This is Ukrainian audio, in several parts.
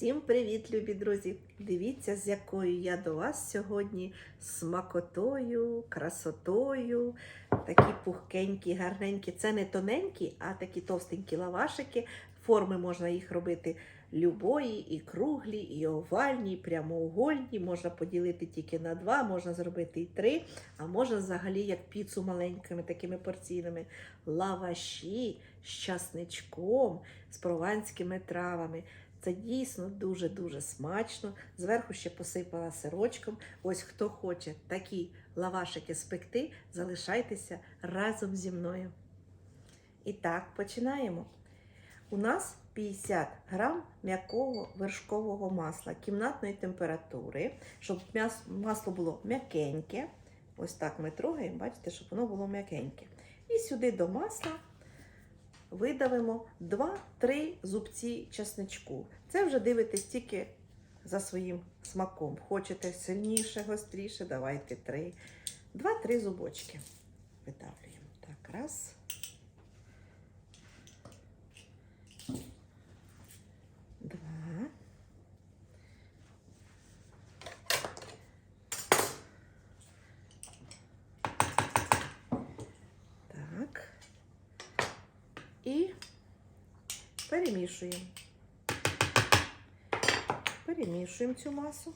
Всім привіт, любі друзі! Дивіться, з якою я до вас сьогодні смакотою, красотою. Такі пухкенькі, гарненькі. Це не тоненькі, а такі товстенькі лавашики. Форми можна їх робити любої, і круглі, і овальні, і прямоугольні. Можна поділити тільки на два, можна зробити і три, а можна взагалі як піцу маленькими такими порційними. Лаваші з часничком, з прованськими травами. Це дійсно дуже-дуже смачно. Зверху ще посипала сирочком. Ось хто хоче такі лавашики спекти, залишайтеся разом зі мною. І так, починаємо. У нас 50 грам м'якого вершкового масла кімнатної температури, щоб масло було м'якеньке. Ось так ми трогаємо, бачите, щоб воно було м'якеньке. І сюди до масла видавимо 2-3 зубці чесничку. Це вже дивитесь тільки за своїм смаком. Хочете сильніше, гостріше, давайте 3. 2-3 зубочки видавлюємо. Так, раз. Два. Так. І перемішуємо. Перемішуємо цю масу.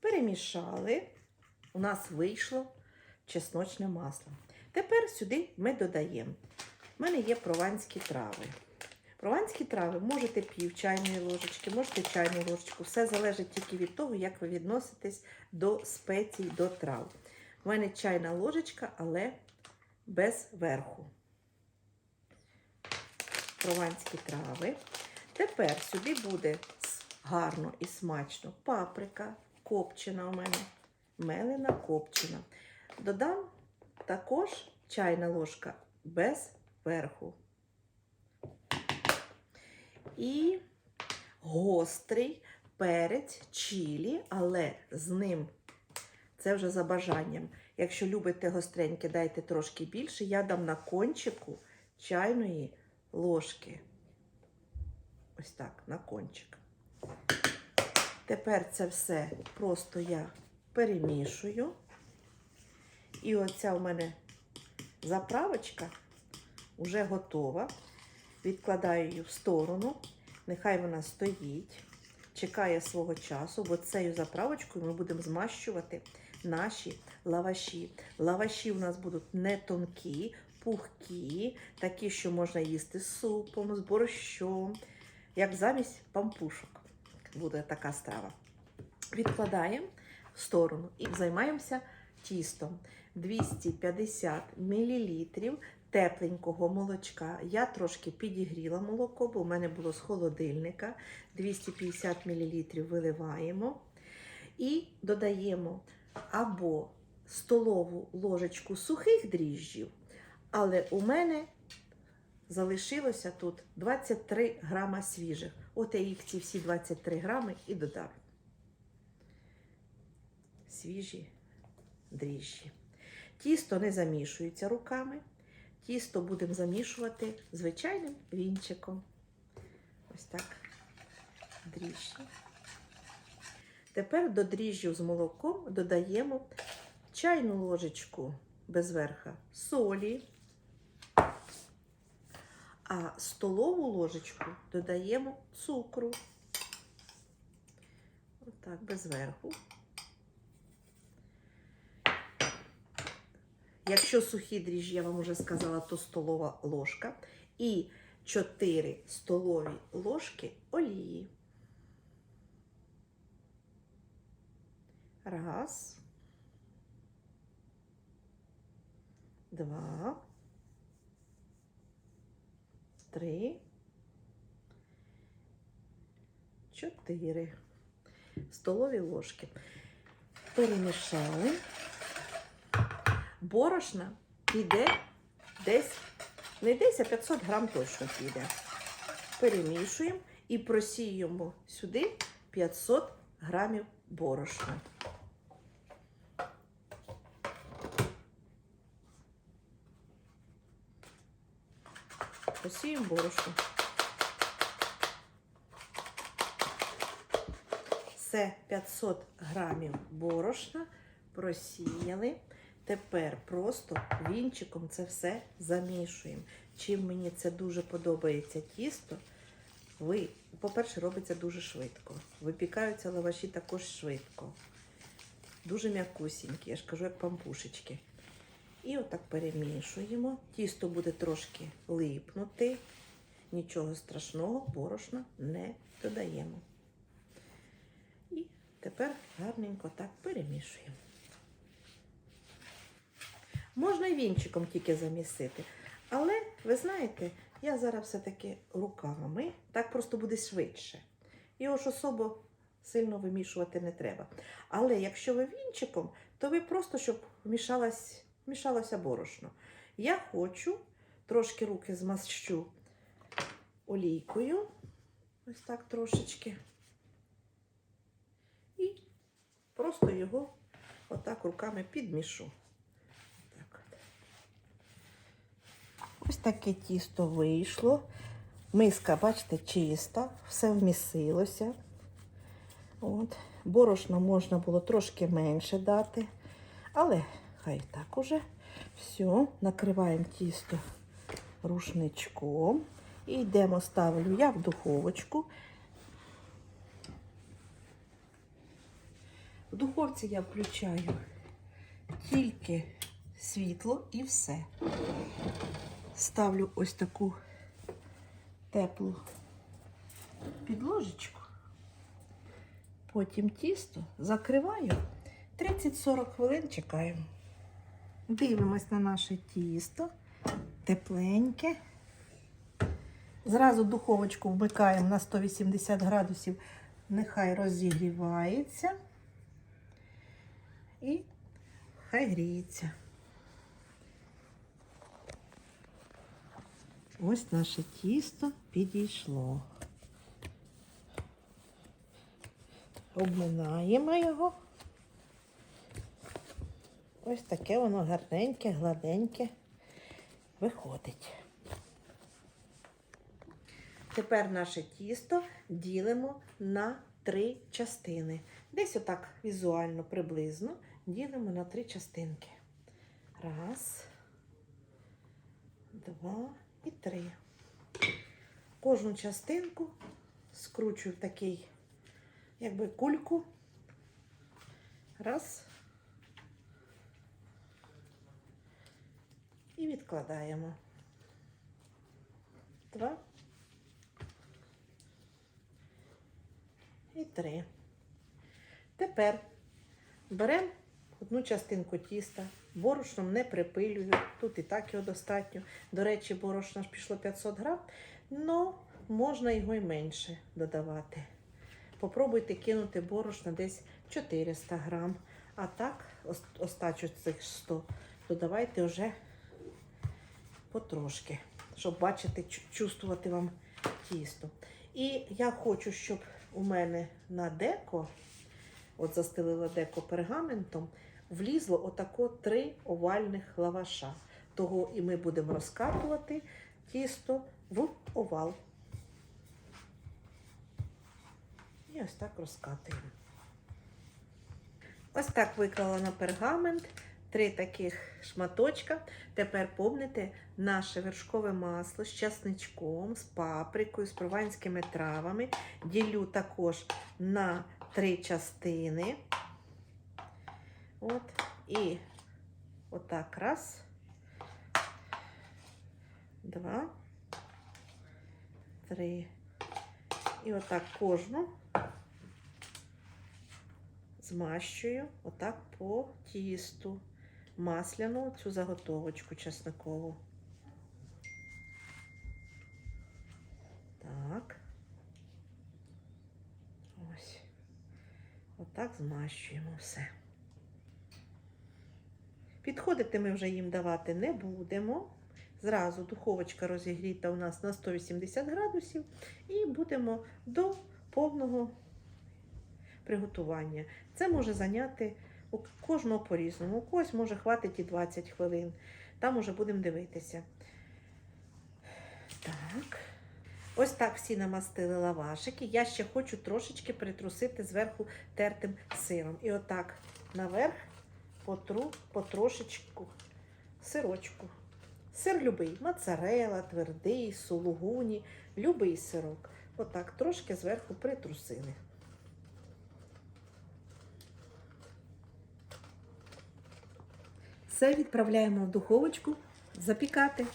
Перемішали. У нас вийшло чесночне масло. Тепер сюди ми додаємо. У мене є прованські трави. Прованські трави можете пів чайної ложечки, можете чайну ложечку. Все залежить тільки від того, як ви відноситесь до спецій, до трав. У мене чайна ложечка, але без верху. Прованські трави. Тепер сюди буде гарно і смачно паприка, копчена у мене, мелена копчена. Додам також чайна ложка без верху. І гострий перець чилі, але з ним це вже за бажанням. Якщо любите гостреньке, дайте трошки більше. Я дам на кончику чайної ложки. Ось так, на кончик. Тепер це все просто я перемішую. І оця у мене заправочка вже готова. Відкладаю її в сторону. Нехай вона стоїть, чекає свого часу, бо цією заправочкою ми будемо змащувати наші лаваші. Лаваші у нас будуть не тонкі, пухкі, такі, що можна їсти з супом, з борщом, як замість пампушок. Буде така страва. Відкладаємо в сторону і займаємося тістом. 250 мл тепленького молочка. Я трошки підігріла молоко, бо в мене було з холодильника. 250 мл виливаємо і додаємо або столову ложечку сухих дріжджів, але у мене залишилося тут 23 грама свіжих. От я їх ці всі 23 грами і додав. Свіжі дріжджі. Тісто не замішується руками. Тісто будемо замішувати звичайним вінчиком. Ось так. Дріжджі. Тепер до дріжджів з молоком додаємо чайну ложечку без верха солі, а столову ложечку додаємо цукру. Отак, без верху. Якщо сухі дріжджі, я вам вже сказала, то столова ложка. І 4 столові ложки олії. Раз. Два. Три. Чотири. Столові ложки. Перемішали. Борошна піде десь, не десь, а 500 грам точно піде. Перемішуємо і просіємо сюди 500 грамів борошна. посіємо борошно. Це 500 грамів борошна просіяли. Тепер просто вінчиком це все замішуємо. Чим мені це дуже подобається тісто, ви, по-перше, робиться дуже швидко. Випікаються лаваші також швидко. Дуже м'якусінькі, я ж кажу, як пампушечки. І отак перемішуємо. Тісто буде трошки липнути. Нічого страшного, борошна не додаємо. І тепер гарненько так перемішуємо. Можна і вінчиком тільки замісити. Але, ви знаєте, я зараз все-таки руками, так просто буде швидше. Його ж особо сильно вимішувати не треба. Але якщо ви вінчиком, то ви просто, щоб вмішалось, вмішалося борошно. Я хочу трошки руки змащу олійкою. Ось так трошечки. І просто його отак руками підмішу. Так. Ось таке тісто вийшло. Миска, бачите, чиста, все вмісилося. От. Борошно можна було трошки менше дати, але хай так уже. Все, накриваємо тісто рушничком. І йдемо, ставлю я в духовочку. В духовці я включаю тільки світло і все. Ставлю ось таку теплу підложечку. Потім тісто закриваю. 30-40 хвилин чекаємо. Дивимось на наше тісто. Тепленьке. Зразу духовочку вмикаємо на 180 градусів, нехай розігрівається і хай гріється. Ось наше тісто підійшло. Обминаємо його. Ось таке воно гарненьке, гладеньке виходить. Тепер наше тісто ділимо на три частини. Десь отак візуально приблизно ділимо на три частинки. Раз, два і три. Кожну частинку скручую в такий, якби кульку. Раз. І відкладаємо. Два. І три. Тепер беремо одну частинку тіста, борошном не припилюю, тут і так його достатньо. До речі, борошна ж пішло 500 грам, але можна його й менше додавати. Попробуйте кинути борошна десь 400 грам, а так ос- остачу цих 100 додавайте вже потрошки, щоб бачити, чувствувати вам тісто. І я хочу, щоб у мене на деко, от застелила деко пергаментом, влізло отако три овальних лаваша. Того і ми будемо розкатувати тісто в овал. І ось так розкатуємо. Ось так виклала на пергамент три таких шматочка. Тепер помните наше вершкове масло з часничком, з паприкою, з прованськими травами. Ділю також на три частини. От. І отак раз. Два. Три. І отак кожну змащую отак по тісту масляну цю заготовочку чесникову. Так. Ось. Отак змащуємо все. Підходити ми вже їм давати не будемо. Зразу духовочка розігріта у нас на 180 градусів і будемо до повного приготування. Це може зайняти у кожного по-різному. У когось може хватить і 20 хвилин. Там уже будемо дивитися. Так. Ось так всі намастили лавашики. Я ще хочу трошечки притрусити зверху тертим сиром. І отак наверх потру потрошечку сирочку. Сир любий, моцарела, твердий, сулугуні, любий сирок. Отак трошки зверху притрусили. Все відправляємо в духовочку запікати.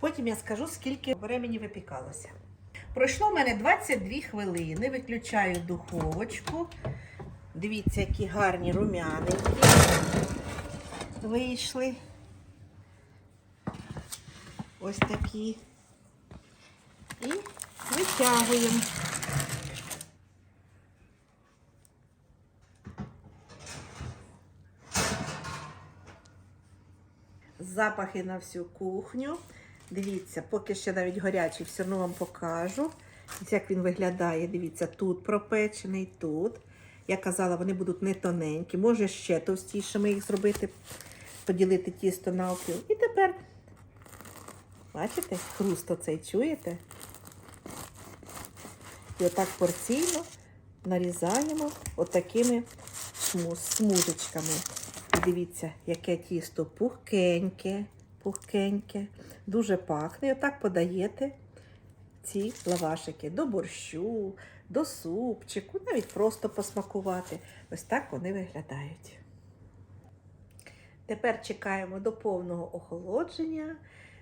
Потім я скажу, скільки времени випікалося. Пройшло в мене 22 хвилини. Виключаю духовочку. Дивіться, які гарні рум'яники вийшли. Ось такі. І витягуємо. Запахи на всю кухню. Дивіться, поки ще навіть гарячий, все одно вам покажу. Ось як він виглядає. Дивіться, тут пропечений, тут. Я казала, вони будуть не тоненькі, може ще товстішими їх зробити, поділити тісто навпіл. І тепер, бачите, хруст оцей чуєте? І отак порційно нарізаємо отакими смужечками. І дивіться, яке тісто пухкеньке, пухкеньке, дуже пахне. І отак подаєте ці лавашики до борщу, до супчику, навіть просто посмакувати. Ось так вони виглядають. Тепер чекаємо до повного охолодження,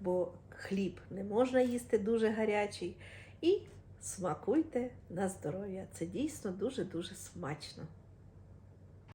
бо хліб не можна їсти дуже гарячий. І смакуйте на здоров'я. Це дійсно дуже-дуже смачно.